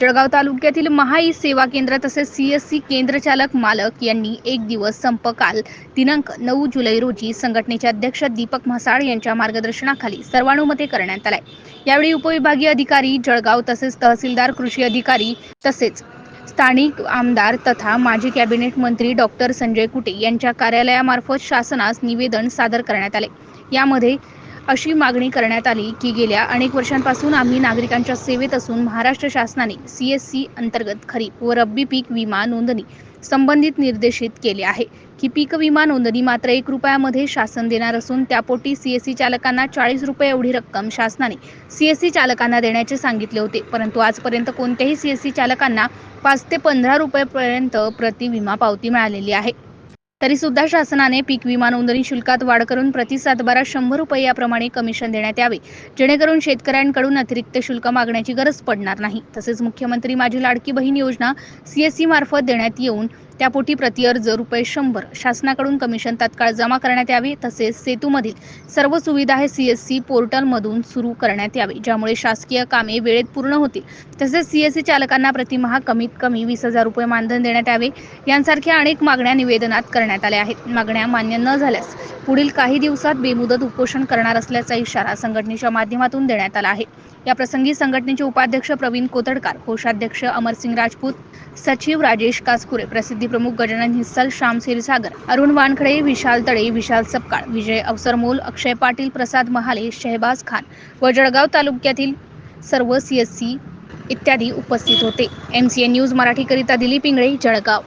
जळगाव तालुक्यातील महाई सेवा केंद्र तसेच सीएससी केंद्रचालक मालक यांनी एक दिवस संप काल दिनांक नऊ जुलै रोजी संघटनेचे अध्यक्ष दीपक म्हसाळ यांच्या मार्गदर्शनाखाली सर्वानुमते करण्यात आलाय. यावेळी उपविभागीय अधिकारी जळगाव तसेच तहसीलदार कृषी अधिकारी तसेच स्थानिक आमदार तथा माजी कॅबिनेट मंत्री डॉक्टर संजय कुटे यांच्या कार्यालयामार्फत शासनास निवेदन सादर करण्यात आले. यामध्ये अशी मागणी करण्यात आली की गेल्या अनेक वर्षांपासून आम्ही नागरिकांच्या सेवेत असून महाराष्ट्र शासनाने सी एस सी अंतर्गत खरीप व रब्बी पीक विमा नोंदणी संबंधित निर्देशित केले आहे. की पीक विमा नोंदणी मात्र एक रुपयामध्ये शासन देणार असून त्यापोटी सी एस सी चालकांना चाळीस रुपये एवढी रक्कम शासनाने सी एस सी चालकांना देण्याचे सांगितले होते. परंतु आजपर्यंत कोणत्याही सी एस सी चालकांना पाच ते पंधरा रुपयेपर्यंत प्रति विमा पावती मिळालेली आहे. तरी सुद्धा शासनाने पीक विमा नोंदणी शुल्कात वाढ करून प्रति सातबारा शंभर रुपये याप्रमाणे कमिशन देण्यात यावे. जेणेकरून शेतकऱ्यांकडून अतिरिक्त शुल्क मागण्याची गरज पडणार नाही. तसेच मुख्यमंत्री माझी लाडकी बहीण योजना सीएससी मार्फत देण्यात येऊन त्यापोटी प्रतिअर्ज रुपये शंभर. शासनाकडून कमिशन तात्काळ जमा करण्यात यावे तसेच सेतूमधील सर्व सुविधा हे सीएससी पोर्टलमधून सुरू करण्यात यावे ज्यामुळे शासकीय कामे वेळेत पूर्ण होतील. तसेच सीएससी चालकांना प्रतिमहा कमीत कमी वीस हजार रुपये मानधन देण्यात यावे यांसारख्या अनेक मागण्या निवेदनात करण्यात आल्या आहेत. मागण्या मान्य न झाल्यास पुढील काही दिवसात बेमुदत उपोषण करणार असल्याचा इशारा संघटनेच्या माध्यमातून देण्यात आला आहे. या प्रसंगी संघटनेचे उपाध्यक्ष प्रवीण कोतडकार कोषाध्यक्ष अमरसिंग राजपूत सचिव राजेश कासकुरे प्रसिद्धी प्रमुख गजानन हिस्सल श्याम क्षीरसागर अरुण वानखडे विशाल तळे विशाल सपकाळ विजय अवसरमोल अक्षय पाटील प्रसाद महाले शहबाज खान व जळगाव तालुक्यातील सर्व सीएससी इत्यादी उपस्थित होते. एम सी एन न्यूज मराठीकरिता दिलीप इंगळे जळगाव.